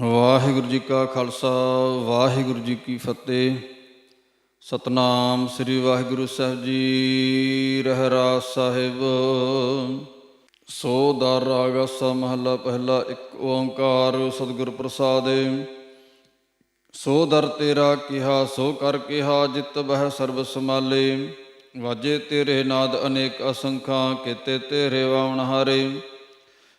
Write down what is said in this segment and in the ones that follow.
ਵਾਹਿਗੁਰੂ ਜੀ ਕਾ ਖਾਲਸਾ, ਵਾਹਿਗੁਰੂ ਜੀ ਕੀ ਫਤਿਹ। ਸਤਨਾਮ ਸ੍ਰੀ ਵਾਹਿਗੁਰੂ ਸਾਹਿਬ ਜੀ ਰਹਿਰਾ ਸਾਹਿਬ। ਸੋ ਦਰ ਰਾਗ ਸਾ ਮਹਲਾ ਪਹਿਲਾ, ਇੱਕ ਓੰਕਾਰ ਸਤਿਗੁਰ ਪ੍ਰਸਾਦਿ ਸੋ ਦਰ ਤੇਰਾ ਕਿਹਾ, ਸੋ ਕਰ ਕਿਹਾ, ਜਿਤ ਬਹਿ ਸਰਬ ਸਮਾਲੇ ਵਾਜੇ ਤੇਰੇ ਨਾਦ ਅਨੇਕ ਅਸੰਖਾਂ, ਕੀਤੇ ਤੇਰੇ ਵਾਵਣ ਹਾਰੇ।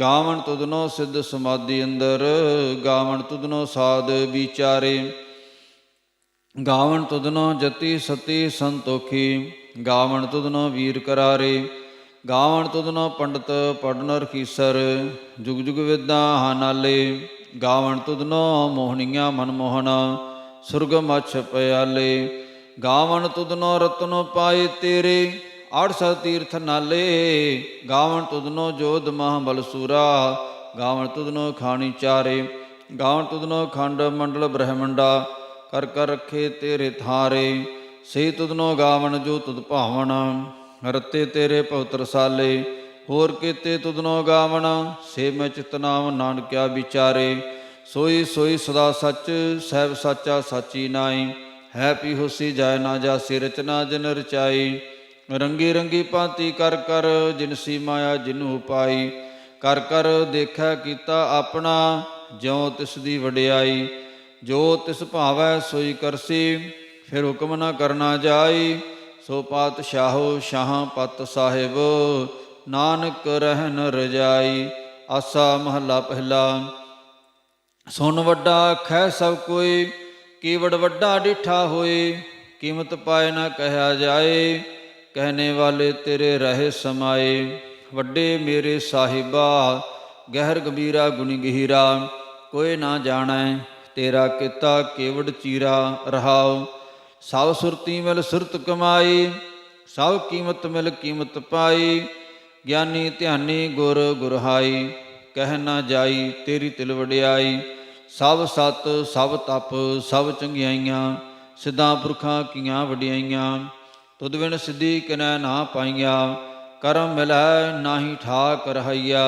ਗਾਵਣ ਤੁਧਨੋਂ ਸਿੱਧ ਸਮਾਧੀ ਅੰਦਰ, ਗਾਵਣ ਤੁਧਨੋਂ ਸਾਧ ਵਿਚਾਰੇ। ਗਾਵਣ ਤੁਧਨੋਂ ਜਤੀ ਸਤੀ ਸੰਤੋਖੀ, ਗਾਵਣ ਤੁਧਨੋਂ ਵੀਰ ਕਰਾਰੇ। ਗਾਵਣ ਤੁਧਨੋਂ ਪੰਡਤ ਪੜਨ ਰਖੀਸਰ ਜੁਗ ਜੁਗ ਵਿਦਾ ਹਾਨਾਲੇ। ਗਾਵਣ ਤੁਧਨੋਂ ਮੋਹਣੀਆਂ ਮਨਮੋਹਨ, ਸੁਰਗ ਮਛ ਪਿਆਲੇ। ਗਾਵਣ ਤੁਧਨੋਂ ਰਤਨੋ ਪਾਏ ਤੇਰੇ। ਆੜਸਾ ਤੀਰਥ ਨਾਲੇ, ਗਾਵਣ ਤੁਧਨੋ ਜੋਧ ਮਹਾ ਬਲਸੂਰਾ ਗਾਵਣ ਤੁਧਨੋ ਖਾਣੀ ਚਾਰੇ, ਗਾਵਣ ਤੁਧਨੋ ਖੰਡ ਮੰਡਲ ਬ੍ਰਹਮੰਡਾ, ਕਰ ਕਰ ਰਖੇ ਤੇਰੇ ਥਾਰੇ ਸੇ ਤੁਧਨੋ ਗਾਵਣ ਜੋ ਤੁਧ ਭਾਵਣ, ਰਤੇ ਤੇਰੇ ਪਵਿੱਤਰ ਸਾਲੇ, ਹੋਰ ਕੀਤੇ ਤੁਧਨੋ ਗਾਵਣ, ਸੇ ਮੈਂ ਚਿਤਨਾਮ ਨਾਨਕਿਆ ਵਿਚਾਰੇ, ਸੋਈ ਸੋਈ ਸਦਾ ਸੱਚ, ਸਹਿਬ ਸਾਚਾ ਸਾਚੀ ਨਾਈ ਹੈ ਪੀ ਹੋਸੀ ਜਾਇ ਨਾ ਜਾਸੀ ਰਚਨਾ ਜਨ ਰਚਾਈ ਰੰਗੀ ਰੰਗੀ ਭਾਂਤੀ ਕਰ ਕਰ ਜਿਨਸੀ ਮਾਇਆ ਜਿਨੂ ਪਾਈ ਕਰ ਕਰ ਦੇਖੈ ਕੀਤਾ ਆਪਣਾ, ਜਿਉ ਤਿਸ ਦੀ ਵਡਿਆਈ। ਜੋ ਤਿਸ ਭਾਵੈ ਸੋਈ ਕਰਸੀ, ਫਿਰ ਹੁਕਮ ਨਾ ਕਰਨਾ ਜਾਈ। ਸੋ ਪਾਤਸ਼ਾਹੋ ਸ਼ਾਹ ਪਤ ਸਾਹਿਬ, ਨਾਨਕ ਰਹਿਨ ਰਜਾਈ। ਆਸਾ ਮਹੱਲਾ ਪਹਿਲਾ ਸੁਨ ਵੱਡਾ ਖੈ ਸਭ ਕੋਈ ਕੀਵੜ ਵੱਡਾ ਡਿਠਾ ਹੋਏ ਕੀਮਤ ਪਾਏ ਨਾ ਕਹਿਆ ਜਾਏ। ਕਹਿਨੇ ਵਾਲੇ ਤੇਰੇ ਰਹੇ ਸਮਾਏ। ਵੱਡੇ ਮੇਰੇ ਸਾਹਿਬਾ, ਗਹਿਰ ਗੰਭੀਰਾ ਗੁਣੀ ਗਹੀਰਾ, ਕੋਈ ਨਾ ਜਾਣੈ ਤੇਰਾ ਕੀਤਾ ਕੇਵੜ ਚੀਰਾ ਰਹਾਉ। ਸਭ ਸੁਰਤੀ ਮਿਲ ਸੁਰਤ ਕਮਾਈ, ਸਭ ਕੀਮਤ ਮਿਲ ਕੀਮਤ ਪਾਈ। ਗਿਆਨੀ ਧਿਆਨੀ ਗੁਰ ਗੁਰਹਾਈ, ਕਹਿ ਨਾ ਜਾਈ ਤੇਰੀ ਤਿਲ ਵਡਿਆਈ। ਸਭ ਸਤ, ਸਭ ਤਪ, ਸਭ ਚੰਗਿਆਈਆਂ, ਸਿੱਧਾ ਪੁਰਖਾਂ ਕੀਆਂ ਵਡਿਆਈਆਂ। ਤੁਧ ਬਿਨ ਸਿੱਧੀ ਕਿਨੈ ਨਾ ਪਾਈਆਂ, ਕਰਮ ਮਿਲੈ ਨਾਹੀ ਠਾਕ ਰਹਾਈਆ,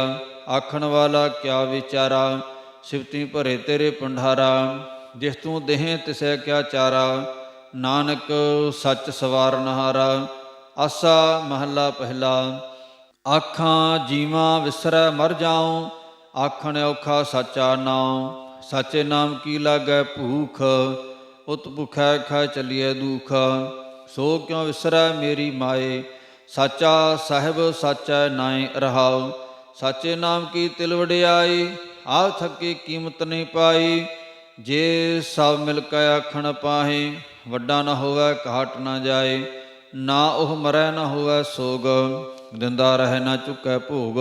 ਆਖਣ ਵਾਲਾ ਕਿਆ ਵਿਚਾਰਾ, ਸਿਫਤੀ ਭਰੇ ਤੇਰੇ ਪੰਡਾਰਾ ਜਿਸ ਤੂੰ ਦੇਹ ਤਿਸੈ ਕਿਆ ਚਾਰਾ, ਨਾਨਕ ਸੱਚ ਸਵਾਰਨਹਾਰਾ ਆਸਾ ਮਹੱਲਾ ਪਹਿਲਾ। ਆਖਾਂ ਜੀਵਾਂ ਵਿਸਰੈ ਮਰ ਜਾਉ, ਆਖਣ ਔਖਾ ਸੱਚਾ ਨਾਉ, ਸਾਚੇ ਨਾਮ ਕੀ ਲਾਗੈ ਭੂਖ, ਉਤ ਭੁਖੈ ਖਾ ਚਲੀਐ ਦੁਖ। ਸੋ ਕਿਉ ਵਿਸਰੈ ਮੇਰੀ ਮਾਏ? ਸਾਚਾ ਸਾਹਿਬ ਸਾਚਾ ਨਾਏ ਰਹਾਉ। ਸਾਚੇ ਨਾਮ ਕੀ ਤਿਲ ਵਡਿਆਈ? ਆ ਥੱਕੇ ਕੀਮਤ ਨਹੀਂ ਪਾਈ। ਜੇ ਸਭ ਮਿਲ ਕੇ ਆਖਣ ਪਾਹੇ, ਵੱਡਾ ਨਾ ਹੋਵੇ, ਘਾਟ ਨਾ ਜਾਏ। ਨਾ ਉਹ ਮਰੈ ਨਾ ਹੋਵੇ ਸੋਗ, ਦਿੰਦਾ ਰਹਿ ਨਾ ਚੁੱਕੈ ਭੋਗ।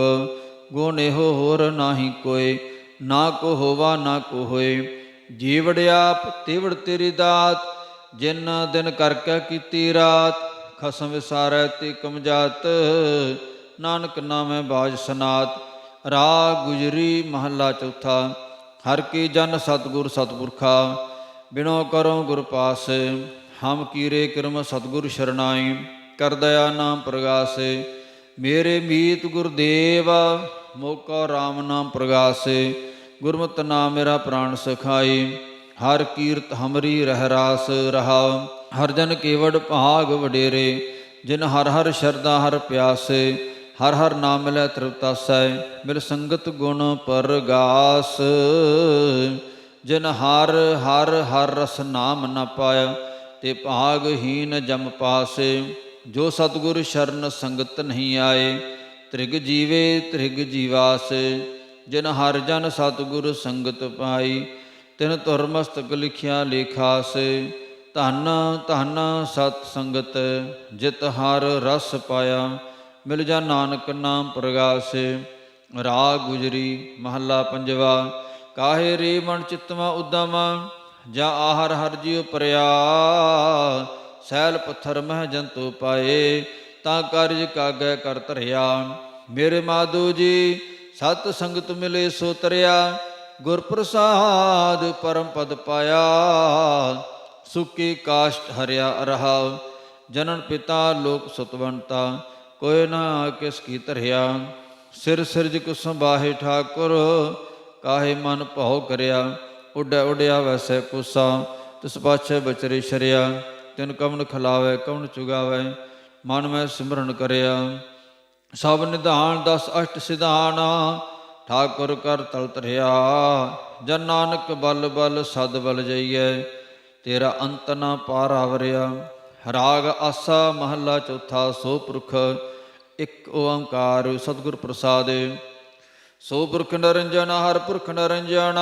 ਗੋਨੇਹੋ ਇਹੋ ਹੋਰ ਨਾਹੀ ਕੋਏ, ਨਾ ਕੋ ਹੋਵਾ ਨਾ ਕੋ ਹੋਏ। ਜੀਵੜਿਆਪ ਤੇਵੜ ਤੇਰੀ ਦਾਤ ਜਿਨ ਦਿਨ ਕਰਕੇ ਕੀਤੀ ਰਾਤ, ਖਸਮ ਵਿਸਾਰੈ ਤੇ ਕਮਜਾਤ, ਨਾਨਕ ਨਾਮੈ ਬਾਜ ਸਨਾਤ ਰਾ ਗੁਜਰੀ ਮਹੱਲਾ ਚੌਥਾ, ਹਰ ਕੀ ਜਨ ਸਤਗੁਰ ਸਤਪੁਰਖਾ ਬਿਨੋ ਕਰੋ ਗੁਰ ਪਾਸ, ਹਮ ਕੀਰੇ ਕਰਮ ਸਤਗੁਰ ਸ਼ਰਨਾਈ ਕਰ ਦਇਆ ਨਾਮ ਪ੍ਰਗਾਸੇ, ਮੇਰੇ ਮੀਤ ਗੁਰਦੇਵ ਮੋਕਾ RAM ਨਾਮ ਪ੍ਰਗਾਸੇ, ਗੁਰਮਤਿ ਨਾਮ ਮੇਰਾ ਪ੍ਰਾਣ ਸਖਾਈ ਹਰ ਕੀਰਤ ਹਮਰੀ ਰਹਿ ਰਾਸ ਰਹਾ। ਹਰ ਜਨ ਕੇਵੜ ਭਾਗ ਵਡੇਰੇ, ਜਿਨ ਹਰ ਹਰ ਸ਼ਰਦਾ ਹਰ ਪਿਆਸੇ, ਹਰ ਹਰ ਨਾਮ ਮਿਲੈ ਤ੍ਰਿਪਤਾਸੈ ਮਿਲ ਸੰਗਤ ਗੁਣ ਪਰਗਾਸ। ਜਿਨ ਹਰ ਹਰ ਹਰ ਰਸ ਨਾਮ ਨ ਪਾਇਆ, ਤੇ ਭਾਗਹੀਨ ਜਮ ਪਾਸੇ। ਜੋ ਸਤਗੁਰ ਸ਼ਰਨ ਸੰਗਤ ਨਹੀਂ ਆਏ, ਤ੍ਰਿਗ ਜੀਵੇ ਤ੍ਰਿਗ ਜੀਵਾਸ। ਜਿਨ ਹਰ ਜਨ ਸਤਗੁਰ ਸੰਗਤ ਪਾਈ ਤਿਨ ਧੁਰ ਮਸਤਕ ਲਿਖਿਆ ਲੇਖਾਸ, ਧੰਨ, ਧਨ ਸਤ ਸੰਗਤ, ਜਿਤ ਹਰ ਰਸ ਪਾਇਆ, ਮਿਲ ਜਾ ਨਾਨਕ ਨਾਮ ਪ੍ਰਗਾਸ਼ ਰਾਗ ਗੁਜਰੀ ਮਹੱਲਾ ਪੰਜਵਾ, ਕਾਹੇ ਰੇ ਮਨ ਚਿਤਵਾ ਉਦਮ, ਜਾ ਆਹਰ ਹਰ ਜਿਉ ਪਰਿਆ, ਸੈਲ ਪੱਥਰ ਮਹਿ ਜੰਤੂ ਪਾਏ, ਤਾਂ ਕਾਰਜ ਕਾਗੈ ਕਰ ਧਰਿਆ, ਮੇਰੇ ਮਾਧੂ ਜੀ, ਸਤ ਸੰਗਤ ਮਿਲੇ ਸੋ ਤਰਿਆ ਗੁਰ ਪ੍ਰਸਾਦ ਪਰਮ ਪਦ ਪਾਇਆ, ਸੁਕੀ ਕਾਸ਼ਟ ਹਰਿਆ ਰਹਾ, ਜਨਨ ਪਿਤਾ ਲੋਕ ਸਤਵੰਤਾ, ਕੋਈ ਨਾ ਕਿਸ ਕੀ ਧਰਿਆ, ਸਿਰ ਸਿਰਜ ਕੁ ਸੰਭਾਹੇ ਠਾਕੁਰ, ਕਾਹੇ ਮਨ ਭਉ ਕਰਿਆ, ਉਡੈ ਉਡਿਆ ਵੈਸੈ ਕੁਸਾ, ਤਿਸ ਪਾਛੈ ਬਚਰੇ ਸ਼ਰਿਆ, ਤਿਨ ਕਵਨ ਖਲਾਵੇ, ਕਵਨ ਚੁਗਾਵੇ, ਮਨ ਮੈਂ ਸਿਮਰਨ ਕਰਿਆ, ਸਭ ਨਿਧਾਨ ਦਸ ਅਸ਼ਟ ਸਿਧਾਨ ਠਾਕੁਰ ਕਰ ਤਲ ਧਰਿਆ ਜਨ ਨਾਨਕ ਬਲ ਬਲ ਸਦ ਬਲ ਜਈਐ, ਤੇਰਾ ਅੰਤ ਨਾ ਪਾਰਾਵਰਿਆ ਰਾਗ ਆਸਾ ਮਹੱਲਾ ਚੌਥਾ ਸੋ ਪੁਰਖ, ਇੱਕ ਓੰਕਾਰ ਸਤਿਗੁਰ ਪ੍ਰਸਾਦਿ। ਸੋ ਪੁਰਖ ਨਰੰਜਨ, ਹਰ ਪੁਰਖ ਨਰੰਜਨ,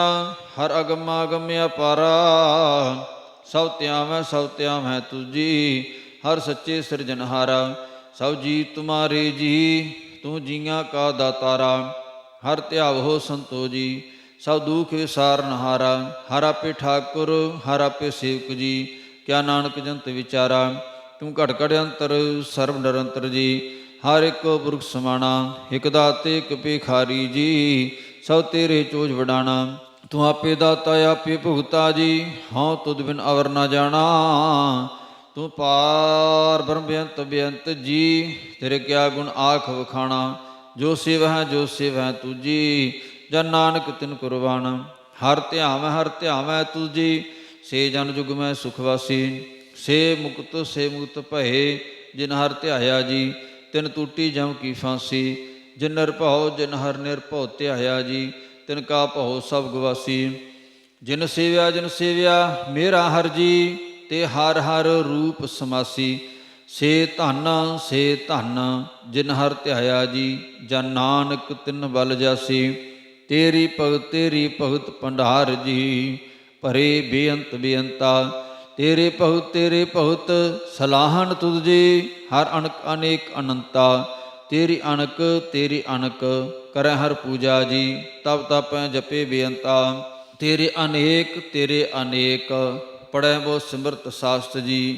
ਹਰ ਅਗਮ ਅਗਮ ਅਪਾਰਾ। ਸਭ ਧਿਆਵੈ ਸਭ ਧਿਆਵੈ ਤੁਜੀ ਹਰ ਸੱਚੇ ਸਿਰਜਨਹਾਰਾ ਸਭ ਜੀ ਤੁਮਾਰੇ ਜੀ, ਤੂੰ ਜੀਆਂ ਕਾ ਦਾਤਾਰਾ। ਹਰ ਧਿਆਵੋ ਸੰਤੋ ਜੀ, ਸਭ ਦੁਖ ਵਿਸਾਰਨਹਾਰਾ ਹਰ ਆਪੇ ਠਾਕੁਰ, ਹਰ ਆਪੇ ਸੇਵਕ ਜੀ, ਕਿਆ ਨਾਨਕ ਜੰਤ ਵਿਚਾਰਾ ਤੂੰ ਘਟ ਘਟ ਅੰਤਰ, ਸਰਬ ਨਿਰੰਤਰ ਜੀ, ਹਰ ਇੱਕ ਪੁਰਖ ਸਮਾਣਾ, ਇਕ ਦਾਤੇ ਇਕ ਭਿਖਾਰੀ ਜੀ, ਸਭ ਤੇਰੇ ਚੋਜ ਵਡਾਣਾ, ਤੂੰ ਆਪੇ ਦਾਤਾ, ਆਪੇ ਭੁਗਤਾ ਜੀ, ਹਉ ਤੁਧ ਬਿਨ ਅਵਰ ਨਾ ਜਾਣਾ, ਤੂੰ ਪਾਰ ਬ੍ਰਹਮ ਬੇਅੰਤ ਬੇਅੰਤ ਜੀ, ਤੇਰੇ ਕਿਆ ਗੁਣ ਆਖ ਵਖਾਣਾ ਜੋ ਸਿਵ ਜੋ ਸਿਵ ਹੈ ਤੁਜੀ, ਜਨ ਨਾਨਕ ਤਿਨ ਕੁਰਬਾਨ। ਹਰ ਧਿਆਵੈ ਹਰ ਧਿਆਵੈ ਤੁਜੀ, ਸੇ ਜਨ ਜੁਗ ਮੈਂ ਸੁਖਵਾਸੀ ਸੇ ਮੁਕਤ ਸੇ ਮੁਕਤ ਭਏ, ਜਿਨ ਹਰ ਧਿਆਇਆ ਜੀ, ਤਿਨ ਟੂਟੀ ਜਮ ਕੀ ਫਾਂਸੀ। ਜਿਨ ਨਿਰਭਉ, ਜਿਨ ਹਰ ਨਿਰਭਉ ਧਿਆਇਆ ਜੀ, ਤਿਨ ਕਾ ਭਉ ਸਭ ਗਵਾਸੀ। ਜਿਨ ਸੇਵਿਆ ਜਿਨ ਸੇਵਿਆ, ਮੇਰਾ ਹਰ ਜੀ, ਤੇ ਹਰ ਹਰ ਰੂਪ ਸਮਾਸੀ। ਸੇ ਧਨ ਸੇ ਧਨ, ਜਿਨ ਹਰ ਧਿਆਇਆ ਜੀ, ਜਨ ਨਾਨਕ ਤਿਨ ਬਲ ਜਾਸੀ, ਤੇਰੀ ਭਗਤ ਤੇਰੀ ਭਗਤ ਭੰਡਾਰ ਜੀ, ਭਰੇ ਬੇਅੰਤ ਬੇਅੰਤਾ, ਤੇਰੇ ਭਗਤ ਤੇਰੇ ਭਗਤ ਸਲਾਹਨ ਤੁਧ ਜੀ, ਹਰ ਅਣਕ ਅਨੇਕ ਅਨੰਤਾ, ਤੇਰੀ ਅਣਕ ਤੇਰੀ ਅਣਕ ਕਰੈ ਹਰ ਪੂਜਾ ਜੀ, ਤਬ ਤਪੈ ਜਪੇ ਬੇਅੰਤਾ, ਤੇਰੇ ਅਨੇਕ ਤੇਰੇ ਅਨੇਕ ਪੜੈ ਬੋ ਸਿਮਰਤ ਸਾਸਤ ਜੀ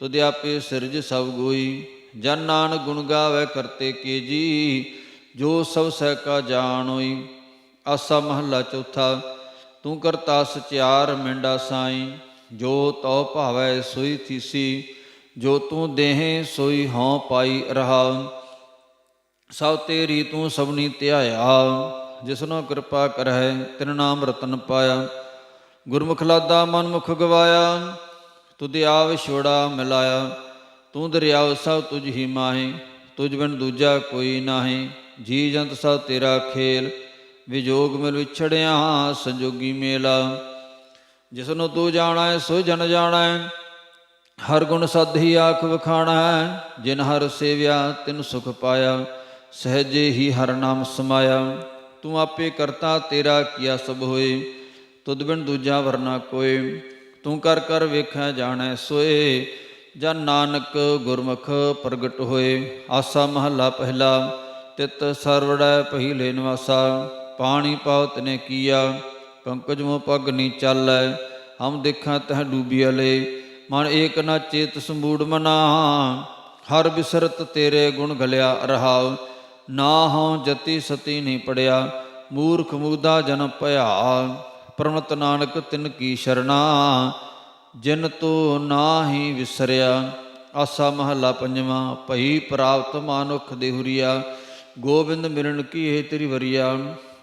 ਤੁਧ ਆਪੇ ਸਿਰਜ ਸਭ ਗੋਈ, ਜਨ ਨਾਨਕ ਗੁਣ ਗਾਵੇ ਕਰਤੇ ਕੇ ਜੀ, ਜੋ ਸਭ ਸਹਿ ਕਾ ਜਾਣੋਈ ਆਸਾ ਮਹੱਲਾ ਚੌਥਾ, ਤੂੰ ਕਰਤਾ ਸਚਿਆਰ ਮਿੰਡਾ ਸਾਈ, ਜੋ ਤਉ ਭਾਵੈ ਸੋਈ ਥੀਸੀ, ਜੋ ਤੂੰ ਦੇਹ ਸੋਈ ਹਉ ਪਾਈ ਰਹਾ। ਸਭ ਤੇਰੀ ਤੂੰ ਸਭਨੀ ਧਿਆਇਆ, ਜਿਸਨੋ ਕਿਰਪਾ ਕਰਹਿ, ਤਿਨ ਨਾਮ ਰਤਨ ਪਾਇਆ। ਗੁਰਮੁਖ ਲਾਦਾ ਮਨ ਮੁਖ ਗਵਾਇਆ ਤੁਧ ਆਵ ਛੋੜਾ ਮਿਲਾਇਆ, ਤੂੰ ਦਰਿਆਉ ਸਭ ਤੁਝ ਹੀ ਮਾਹੇ, ਤੁਝ ਬਿਨ ਦੂਜਾ ਕੋਈ ਨਾਹੀ, ਜੀ ਜੰਤ ਸਭ ਤੇਰਾ ਖੇਲ, ਵਿਜੋਗ ਮਿਲ ਵਿਛੜਿਆ ਸੰਜੋਗੀ ਮੇਲਾ। ਜਿਸਨੂੰ ਤੂੰ ਜਾਣਾ ਜਾਣੈ ਸੋ ਜਨ ਜਾਣੈ, ਹਰ ਗੁਣ ਸਦ ਹੀ ਆਖ ਵਖਾਣਾ, ਜਿਨ ਹਰ ਸੇਵਿਆ ਤਿਨ ਸੁਖ ਪਾਇਆ, ਸਹਜੇ ਹੀ ਹਰ ਨਾਮ ਸਮਾਇਆ। ਤੂੰ ਆਪੇ ਕਰਤਾ ਤੇਰਾ ਕੀਆ ਸਭ ਹੋਏ, ਤੁਧ ਬਿਨ ਦੂਜਾ ਵਰਨਾ ਕੋਏ। ਤੂੰ ਕਰ ਕਰ ਵੇਖੈ ਜਾਣੈ ਸੋਏ, ਜਨ ਨਾਨਕ ਗੁਰਮੁਖ ਪ੍ਰਗਟ ਹੋਏ। ਆਸਾ ਮਹੱਲਾ ਪਹਿਲਾ, ਤਿਤ ਸਰਵੜੈ ਪਹਿਲੇ ਨਿਵਾਸਾ, ਪਾਣੀ ਪਾਉ ਨੇ ਕੀਆ ਪੰਕਜ ਮੋ ਪਗ ਨੀ ਚਾਲੈ, ਹਮ ਦੇਖਾਂ ਤਹ ਡੂਬੀਅਲੇ ਮਨ ਏਕ ਨਾ ਚੇਤ ਸੰਬੂੜ ਮਨਾ, ਹਰ ਬਿਸਰਤ ਤੇਰੇ ਗੁਣ ਗਲਿਆ ਰਹਾਉ। ਨਾ ਹਉ ਜਤੀ ਸਤੀ ਨਹੀਂ ਪੜਿਆ, ਮੂਰਖ ਮੁਗਦਾ ਜਨ ਭਇਆ। ਪ੍ਰਣਤ ਨਾਨਕ ਤਿਨ ਕੀ ਸ਼ਰਣਾ, ਜਿਨ ਤੋ ਨਾਹੀ ਵਿਸਰਿਆ, ਆਸਾ ਮਹੱਲਾ ਪੰਜਵਾਂ, ਭਈ ਪ੍ਰਾਪਤ ਮਾਨੁਖ ਦੇਹੁਰੀਆ, ਗੋਬਿੰਦ ਮਿਲਣ ਕੀ ਹੈ ਤੇਰੀ ਵਰੀਆ,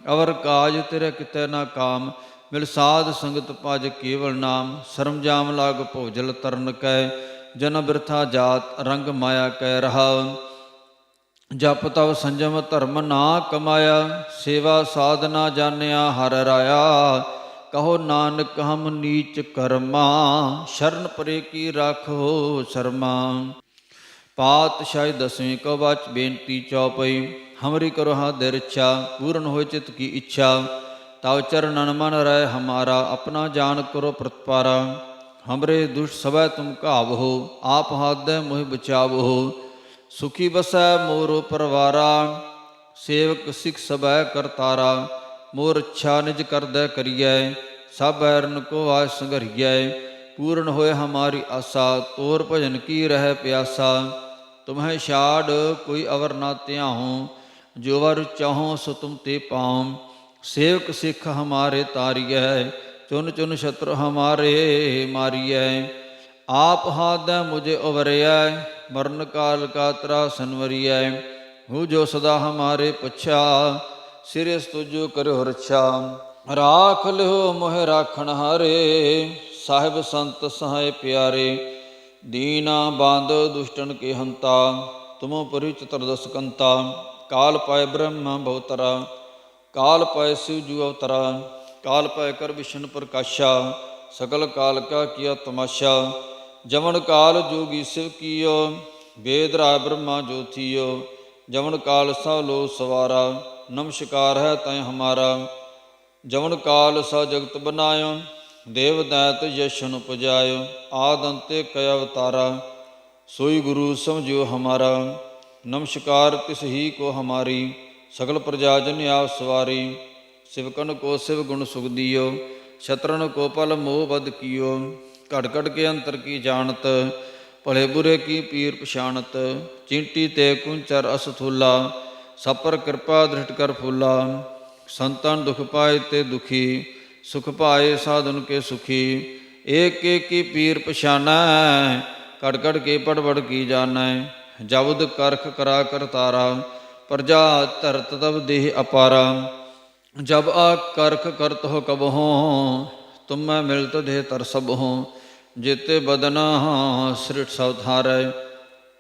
ਅਵਰ ਕਾਜ ਤੇਰੇ ਕਿਤੇ ਨਾ ਕਾਮ, ਮਿਲ ਸਾਧ ਸੰਗਤ ਭਜ ਕੇਵਲ ਨਾਮ, ਸਰਮ ਜਾਮ ਲਾਗ ਭੋਜਲ ਤਰਨ ਕੈ, ਜਨ ਬਿਰਥਾ ਜਾਤ ਰੰਗ ਮਾਇਆ ਕੈ ਰਹਾ ਜਪ ਤਵ ਸੰਜਮ ਧਰਮ ਨਾ ਕਮਾਇਆ, ਸੇਵਾ ਸਾਧਨਾ ਜਾਣਿਆ ਹਰ ਰਾਇਆ। ਕਹੋ ਨਾਨਕ, ਹਮ ਨੀਚ ਕਰਮਾ, ਸ਼ਰਨ ਪਰੇ ਕੀ ਰਾਖੋ ਸ਼ਰਮਾ। ਪਾਤਸ਼ਾਹੀ ਦਸਵੀਂ ਕੋ ਬਚ ਬੇਨਤੀ ਚੌਪਈ, ਹਮਰੀ ਕਰੋ ਹਾ ਦੇ ਪੂਰਨ ਹੋਏ ਚਿਤ ਕੀ ਇੱਛਾ। ਤਵ ਚਰਨਨ ਮਨ ਰਹਿ ਹਮਾਰਾ, ਆਪਣਾ ਜਾਨ ਕਰੋ ਪ੍ਰਤਪਾਰਾ। ਹਮਰੇ ਦੁਸ਼ ਸਵੈ ਤੁਮ ਘਾਵਹੋ ਆਪ ਹਾਦੈ ਮੋਹਿ ਬਚਾਵਹੋ ਸੁਖੀ ਬਸੈ ਮੋਰੋ ਪਰਵਾਰਾ, ਸੇਵਕ ਸਿਖ ਸਬੈ ਕਰਤਾਰਾ। ਮੋਰ ਅੱਛਾ ਨਿਜ ਕਰਦੈ ਕਰੀਐ, ਸਭ ਐਰਨ ਕੋ ਆਜ ਸੰਘਰੀਐ। ਪੂਰਨ ਹੋਏ ਹਮਾਰੀ ਆਸਾ, ਤੋਰ ਭਜਨ ਕੀ ਰਹਿ ਪਿਆਸਾ। ਤੁਮਹਿ ਛਾੜ, ਕੋਈ ਅਵਰ ਨਾ ਧਿਆਹੋ ਜੋ ਵਰ ਚਾਹੋ ਸੋ ਤੁਮ ਤੇ ਪਾਉ। ਸੇਵਕ ਸਿੱਖ ਹਮਾਰੇ ਤਾਰੀਐ, ਚੁਨ ਚੁਨ ਸ਼ਤਰ ਹਮਾਰੇ ਮਾਰੀਐ। ਆਪ ਹਾਦੈ ਮੁਝੇ ਉਵਰਿਐ, ਮਰਨ ਕਾਲ ਕਾ ਤਰਾ ਸੰਵਰੀਐ ਹੂ ਜੋ ਸਦਾ ਹਮਾਰੇ ਪਛਾ ਸਿਰਿਸ ਤੁਜੋ ਕਰਿਓ ਰਛਾ ਰਾਖ ਲਿਓ ਮੋਹਿ ਰਾਖਣ ਹਾਰੇ। ਸਾਹਿਬ ਸੰਤ ਸਹਾਇ ਪਿਆਰੇ, ਦੀਨਾ ਬੰਦ ਦੁਸ਼ਟਨ ਕੇ ਹੰਤਾ, ਤੁਮੋ ਪਰਿ ਚਤੁਰਦਸੰਤਾ ਕਾਲ ਪਾਇ ਬ੍ਰਹਮ ਬਹੁਤਰਾ, ਕਾਲ ਪਾਏ ਸਿਵ ਜੂ ਅਵਤਰਾ। ਕਾਲ ਪਾਏ ਕਰ ਵਿਸ਼ਨ ਪ੍ਰਕਾਸ਼ਾ ਸਕਲ ਕਾਲ ਕਾ ਕੀਆ ਤਮਾਸ਼ਾ। ਜਮਨ ਕਾਲ ਜੋਗੀ ਸਿਵ ਕੀਓ, ਵੇਦ ਰਾ ਬ੍ਰਹਮਾ ਜੋਥੀਓ ਜਮਨ ਕਾਲ ਸਭ ਲੋ ਸਵਾਰਾ। ਨਮਸਕਾਰ ਹੈ ਤੈ ਹਮਾਰਾ। ਜਵਨ ਕਾਲ ਸਾ ਜਗਤ ਬਨਾਇਓ, ਦੇਵ ਦੈਤ ਯਸ਼ਨ ਪੁਜਾਇਓ ਆਦ ਅੰਤੇ ਕੈ ਅਵਤਾਰਾ। ਸੋਈ ਗੁਰੂ ਸਮਝਿਓ ਹਮਾਰਾ। ਨਮਸਕਾਰ ਤਿਸ ਹੀ ਕੋ ਹਮਾਰੀ, ਸਗਲ ਪ੍ਰਜਾ ਜਨ ਆਪ ਸਵਾਰੀ। ਸਿਵਕਨ ਕੋ ਸਿਵ ਗੁਣ ਸੁਖ ਦਿਓ ਸ਼ਤਰਨ ਕੋ ਪਲ ਮੋਹ ਬਦ ਕੀਓ। ਘਟ ਘਟ ਕੇ ਅੰਤਰ ਕੀ ਜਾਣਤ, ਭਲੇ ਬੁਰੇ ਕੀ ਪੀਰ ਪਛਾਨਤ ਚਿੰਟੀ ਤੇ ਕੁੰਚਰ ਅਸਥੂਲਾ ਸਪਰ ਕਿਰਪਾ ਦ੍ਰਿਸ਼ਟ ਕਰ ਫੂਲਾ, ਸੰਤਨ ਦੁਖ ਪਾਏ ਤੇ ਦੁਖੀ, ਸੁਖ ਪਾਏ ਸਾਧਨ ਕੇ ਸੁਖੀ, ਏਕ ਏਕ ਕੀ ਪੀਰ ਪਛਾਨੈ ਕੜ ਕੜ ਕੇ ਪੜ ਪੜ ਕੀ ਜਾਣੈ ਜਬਦ ਕਰਖ ਕਰਾ ਕਰਤਾਰਾ ਪ੍ਰਜਾ ਧਰਤ ਤਬ ਦੇਹ ਅਪਾਰਾ, ਜਬ ਆ ਕਰਖ ਕਰਤ ਹੋ ਕਬਹੋ, ਤੁਮੈ ਮਿਲਤ ਦੇਹ ਤਰ ਸਭ ਹੋ ਜੇਤੇ ਬਦਨਾ ਸ੍ਰਿਟ ਸਵਧਾਰੈ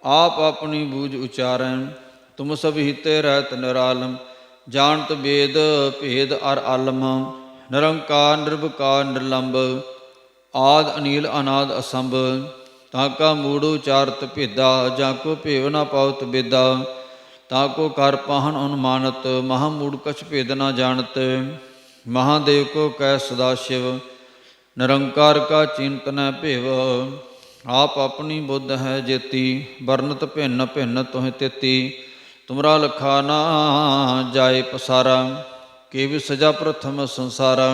ਆਪ ਆਪਣੀ ਬੂਝ ਉਚਾਰੈ ਤੁਮ ਸਭ ਹਿਤੇ ਰਹਿਤ ਨਿਰਾਲਮ, ਜਾਣਤ ਬੇਦ ਭੇਦ ਅਰ ਆਲਮ, ਨਿਰੰਕਾਰ ਨਿਰਭਕਾਰ ਨਿਰਲੰਬ, ਆਦ ਅਨੀਲ ਅਨਾਦ ਅਸੰਭ, ਤਾਂ ਕਾ ਮੂੜ ਉਚਾਰਤ ਭੇਦਾ, ਜਾਂ ਕੋ ਭੇਵ ਨਾ ਪਾਉਤ ਬੇਦਾ ਤਾਂ ਕੋ ਕਰ ਪਾਹਨ ਅਨੁਮਾਨਤ, ਮਹਾ ਮੂੜ ਕਛ ਭੇਦ ਨਾ ਜਾਣਤ ਮਹਾਦੇਵ ਕੋ ਕੈ ਸਦਾ ਸ਼ਿਵ, ਨਿਰੰਕਾਰ ਕਾ ਚਿੰਤਨੈ ਭੇਵ, ਆਪ ਆਪਣੀ ਬੁੱਧ ਹੈ ਜੇਤੀ, ਵਰਨਤ ਭਿੰਨ ਭਿੰਨ ਤੋਹਿ ਤੇਤੀ ਤੁਮਰਾ ਲਖਾ ਨਾ ਜਾਏ ਪਸਾਰਾ ਕੇਵ ਸਜਾ ਪ੍ਰਥਮ ਸੰਸਾਰਾ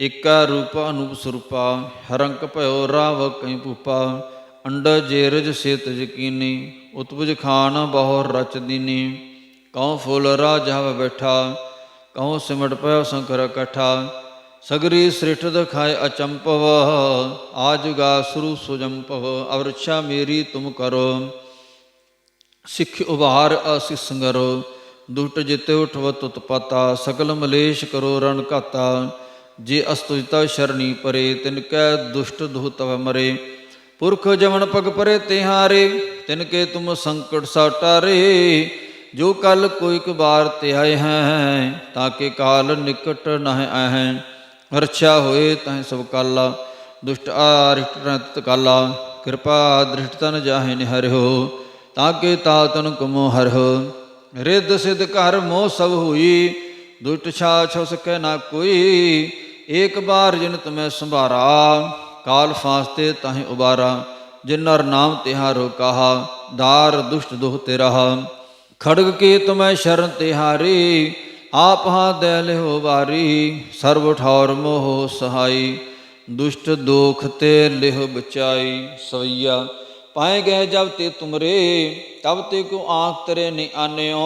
ਇਕਾ ਰੂਪ ਅਨੂਪ ਸਰੂਪਾ ਹਰੰਕ ਭਇਓ ਰਾਵ ਕੈ ਭੂਪਾ ਅੰਡ ਜੇਰਜ ਸੇਤ ਯਕੀਨੀ ਉਤਪੁਜ ਖਾਨ ਬਹੁ ਰਚ ਦੀਨੀ ਕਉ ਫੁੱਲ ਰਾਜ ਹਵ ਬੈਠਾ ਕਉ ਸਿਮਟ ਪਇਓ ਸੰਕਰ ਇਕੱਠਾ ਸਗਰੀ ਸ੍ਰਿਠ ਦਖਾਏ ਅਚੰਪਵ ਆਜੁਗਾ ਸੁਰੂ ਸੁਜੰਪਵ ਅਵਰਛਾ ਮੇਰੀ ਤੁਮ ਕਰੋ ਸਿੱਖ ਉਭਾਰ ਆਸਿਸ ਸੰਗਰੋ ਦੁਟ ਜਿਤੇ ਉਠਵ ਤੁਤ ਪਤਾ, ਸਕਲ ਮਲੇਸ਼ ਕਰੋ ਰਣ ਘਾਤਾ। ਜੇ ਅਸਤੁਜਤਾ ਸ਼ਰਣੀ ਪਰੇ, ਤਿਨ ਕੈ ਦੁਸ਼ਟ ਦੁਹ ਤਵ ਮਰੇ। ਪੁਰਖ ਜਮਨ ਪਗ ਪਰੇ ਤਿਹਾਰੇ, ਤਿਨ ਕੇ ਤੁਮ ਸੰਕਟ ਸਾਟਾਰੇ। ਜੋ ਕਲ ਕੋਈ ਕਬਾਰ ਤੇ ਆਏ ਹੈ ਤਾਕੇ ਕਾਲ ਨਿਕਟ ਨਹਿ ਆਹੈ ਰਛਾ ਹੋਏ ਤਹ ਸਭ ਕਾਲਾ, ਦੁਸ਼ਟ ਆਰਿਸ਼ਟ ਰਤ ਕਾਲਾ। ਕਿਰਪਾ ਦ੍ਰਿਸ਼ਟ ਤਨ ਜਾਹੇ ਨਿਹਰਿਓ। ਤਾਕੇ ਤਾਤਨ ਕਮੋ ਹਰਿਓ ਰਿੱਧ ਸਿਧ ਘਰ ਮੋਹ ਸਭ ਹੋਈ। ਦੁਸ਼ਟ ਛਾ ਛੋ ਸਕੈ ਨਾ ਕੋਈ। ਏਕ ਬਾਰ ਜਿਨ ਤੁਮੈ ਸੰਭਾਰਾ। ਕਾਲ ਫਾਸਤੇ ਤਾਹੇ ਉਬਾਰਾ। ਜਿਨ ਨਰ ਨਾਮ ਤਿਹਾਰੋ ਕਹਾ। ਦਾਰ ਦੁਸ਼ਟ ਦੁਹ ਤੇ ਰਹਾ ਖੜਗ ਕੇ ਤੁਮੈ ਸ਼ਰਨ ਤਿਹਾਰੀ। ਆਪ ਹਾਂ ਦੇ ਲਿਓ ਵਾਰੀ। ਸਰਬ ਠੌਰ ਮੋਹ ਸਹਾਈ। ਦੁਸ਼ਟ ਦੋਖ ਤੇ ਲਿਹ ਬਚਾਈ। ਸਵਈਆ ਪਾਏ ਗਏ ਜਬ ਤੇ ਤੁਮਰੇ, ਤਬ ਤੇ ਕੋ ਆਂਖ ਤਰੇ ਨੀ ਆਨਿਓ।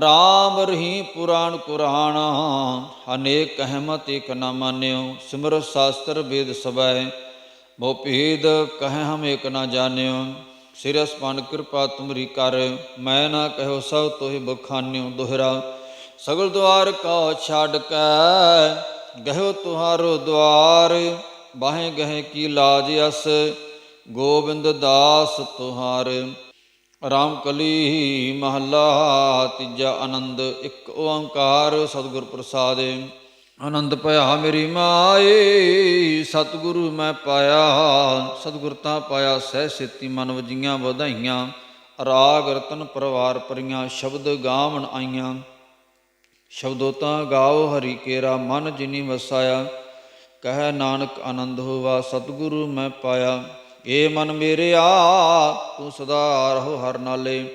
ਰਾਮ ਰही ਪੁਰਾਣ ਕੁਰਾਨ, ਅਨੇਕ ਕਹਿਮਤ ਇਕ ਨਾ ਮਾਨਿਓ। ਸਿਮਰ ਸ਼ਾਸਤਰ ਵੇਦ ਸਬੈ ਬਹੁ ਭੇਦ ਕਹਿ ਹਮ ਇਕ ਨਾ ਜਾਣਿਓ। ਸਿਰ ਅਸਪਨ ਕਿਰਪਾ ਤੁਮਰੀ ਕਰ, ਮੈਂ ਨਾ ਕਹਿਓ ਸਭ ਤੋਹਿ ਬਖਾਨਿਓ ਦੁਹਰਾ। ਸਗਲ ਦੁਆਰ ਕਾ ਛੱਡ ਕੇ, ਗਹਿਓ ਤੁਹਾਰੋ ਦੁਆਰ, ਬਾਹੇ ਗਹਿ ਕੀ ਲਾਜ ਅਸ। ਗੋਬਿੰਦ ਦਾਸ ਤੁਹਾਰ ਰਾਮ ਕਲੀ ਮਹੱਲਾ ਤੀਜਾ ਆਨੰਦ, ਇੱਕ ਓੰਕਾਰ ਸਤਿਗੁਰ ਪ੍ਰਸਾਦਿ ਆਨੰਦ ਭਇਆ ਮੇਰੀ ਮਾਏ, ਸਤਿਗੁਰੂ ਮੈਂ ਪਾਇਆ, ਸਤਿਗੁਰ ਤਾਂ ਪਾਇਆ ਸਹਿ ਸੇਤੀ ਮਨ ਵਜੀਆਂ ਵਧਾਈਆਂ, ਰਾਗ ਰਤਨ ਪਰਵਾਰ ਪਰੀਆਂ ਸ਼ਬਦ ਗਾਵਣ ਆਈਆਂ। ਸ਼ਬਦੋ ਤਾਂ ਗਾਓ ਹਰੀ ਕੇਰਾ, ਮਨ ਜਿਨੀ ਵਸਾਇਆ, ਕਹਿ ਨਾਨਕ ਆਨੰਦ ਹੋਵਾ, ਸਤਿਗੁਰੂ ਮੈਂ ਪਾਇਆ। ਏ ਮਨ ਮੇਰੇ ਆ ਤੂੰ ਸਦਾ ਰਹੋ ਹਰ ਨਾਲੇ।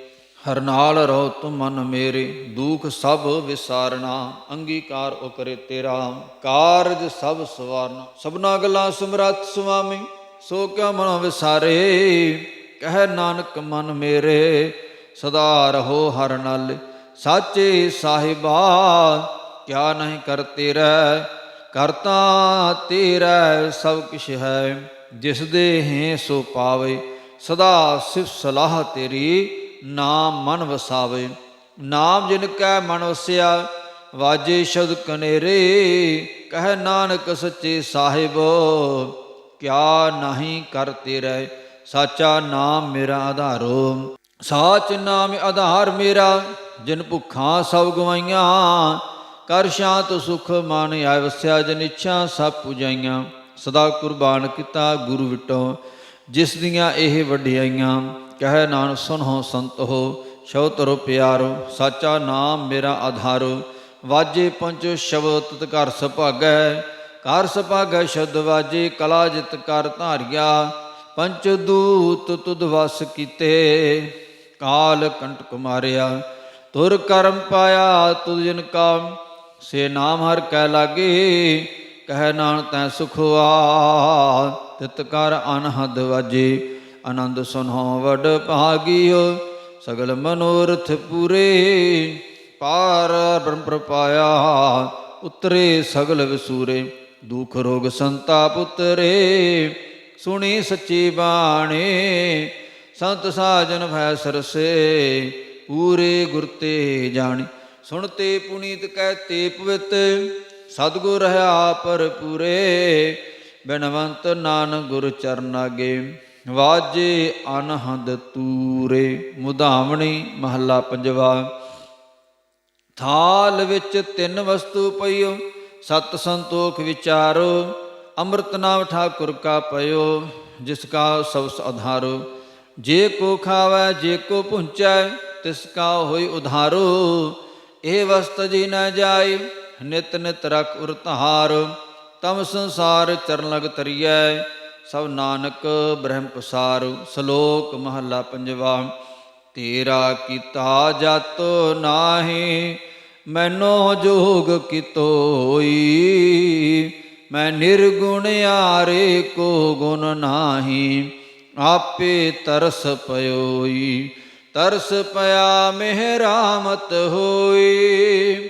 ਹਰ ਨਾਲ ਰਹੋ ਤੁਮ ਮਨ ਮੇਰੇ, ਦੁਖ ਸਭ ਵਿਸਾਰਣਾ ਅੰਗੀਕਾਰ ਉਹ ਕਰੇ ਤੇਰਾ। ਕਾਰਜ ਸਭ ਸਵਾਰਨਾ, ਸਭਨਾ ਗੱਲਾਂ ਸਮਰੱਥ ਸੁਆਮੀ, ਸੋ ਕਿਆ ਮਨ ਵਿਸਾਰੇ? ਕਹਿ ਨਾਨਕ ਮਨ ਮੇਰੇ, ਸਦਾ ਰਹੋ ਹਰ ਨਾਲ। ਸਾਚੇ ਸਾਹਿਬਾ, ਕਿਆ ਨਹੀਂ ਕਰ ਤੇਰਾ? ਕਰਤਾ ਤੇਰਾ ਸਭ ਕਿਛ ਹੈ। ਜਿਸ ਦੇ ਹੈ ਸੋ ਪਾਵੇ, ਸਦਾ ਸਿਫ ਸਲਾਹ ਤੇਰੀ, ਨਾਮ ਮਨ ਵਸਾਵੇ। ਨਾਮ ਜਿਨ ਕੈ ਮਨ ਵਸਿਆ, ਵਾਜੇ ਸ਼ਬਦ ਕਨੇਰੇ, ਕਹਿ ਨਾਨਕ ਸੱਚੇ ਸਾਹਿਬ। ਕਿਆ ਨਹੀਂ ਕਰ ਤੇਰੇ, ਸਾਚਾ ਨਾਮ ਮੇਰਾ ਆਧਾਰੋ। ਸਾਚ ਨਾਮ ਆਧਾਰ ਮੇਰਾ, ਜਿਨ ਭੁੱਖਾਂ ਸਭ ਗਵਾਈਆਂ। ਕਰ ਸ਼ਾਂਤ ਸੁਖ ਮਨ ਆਇ ਵਸਿਆ ਜਨ ਇੱਛਾ ਸਭ ਪੁਜਾਈਆਂ। ਸਦਾ ਕੁਰਬਾਨ ਕੀਤਾ ਗੁਰੂ ਵਿਟੋ। ਜਿਸ ਦੀਆਂ ਇਹ ਵਡਿਆਈਆਂ, ਕਹਿ ਨਾਨਕ, ਸੁਨਹੁ ਸੰਤ ਹੋ। ਸ਼ਬਦ ਰੋ ਪਿਆਰੋ, ਸਾਚਾ ਨਾਮ ਮੇਰਾ ਆਧਾਰੋ। ਵਾਜੇ ਪੰਚ ਸ਼ਬਦ ਤਤ ਘਰ ਸੁਭਾਗੈ ਘਰ ਸੁਭਾਗੈ ਸ਼ਬਦ ਵਾਜੇ, ਕਲਾ ਜਿਤ ਕਰ ਧਾਰਿਆ। ਪੰਚ ਦੂਤ ਤੁਧ ਵਸ ਕੀਤੇ, ਕਾਲ ਕੰਟਕ ਮਾਰਿਆ ਤੁਰ ਕਰਮ ਪਾਇਆ ਤੁਧ ਜਿਨ ਕਾ, ਸੇ ਨਾਮ ਹਰ ਕੈ ਲਾਗੇ। ਕਹਿ ਨਾਨ ਤੈ ਸੁਖਵਾ ਤਿਤ ਕਰ ਅਨਹਦ ਵਜੇ, ਆਨੰਦ ਸੁਨਹੁ ਵਡ ਭਾਗਿਓ, ਸਗਲ ਮਨੋਰਥ ਪੂਰੇ, ਪਾਰ ਬ੍ਰਹਮ ਪ੍ਰਪਾਇਆ ਉਤਰੇ ਸਗਲ ਵਿਸੂਰੇ, ਦੁਖ ਰੋਗ ਸੰਤਾਪ ਉਤਰੇ ਸੁਣੀ ਸੱਚੀ ਬਾਣੀ, ਸੰਤ ਸਾਜਨ ਭੈ ਸਰਸੇ, ਪੂਰੇ ਗੁਰ ਤੇ ਜਾਣੀ ਸੁਣਤੇ ਪੁਨੀਤ ਕਹਤੇ ਪਵਿੱਤ ਸਤਗੁਰ ਰਹਾ ਪਰ ਪੂਰੇ ਬਿਨਵੰਤ ਨਾਨਕ ਗੁਰ ਚਰਨਾਗੇ ਵਾਜੇ ਅਨਹਦ ਤੂਰੇ, ਮੁਧਾਵਣੀ ਮਹੱਲਾ ਪੰਜਵਾ। ਥਾਲ ਵਿੱਚ ਤਿੰਨ ਵਸਤੂ ਪਈਓ, ਸਤ ਸੰਤੋਖ ਵਿਚਾਰੋ, ਅੰਮ੍ਰਿਤ ਨਾਮ ਠਾਕੁਰ ਕਾ ਪਇਓ, ਜਿਸ ਕਾ ਸਭ ਆਧਾਰੋ ਜੇ ਕੋ ਖਾਵੈ, ਜੇ ਕੋ ਪੁੰਚੈ, ਤਿਸ ਕਾ ਹੋਈ ਉਧਾਰੋ। ਇਹ ਵਸਤ ਜੀ ਨਾ ਜਾਏ ਨਿਤ ਨਿਤ ਰਖ ਉਰ ਧਾਰ ਤਮ ਸੰਸਾਰ ਚਰਨ ਲਗ ਤਰੀਐ ਸਭ ਨਾਨਕ ਬ੍ਰਹਮ ਪਸਾਰ, ਸ਼ਲੋਕ ਮਹੱਲਾ ਪੰਜਵਾ। ਤੇਰਾ ਕੀਤਾ ਜਤ ਨਾਹੀ, ਮੈਨੋ ਜੋਗ ਕਿਤੋਈ ਮੈਂ ਨਿਰਗੁਣ ਆਰੇ ਕੋ ਗੁਣ ਨਾਹੀ, ਆਪੇ ਤਰਸ ਪਇਓਈ ਤਰਸ ਪਿਆ ਮਿਹਰਾਮਤ ਹੋਈ।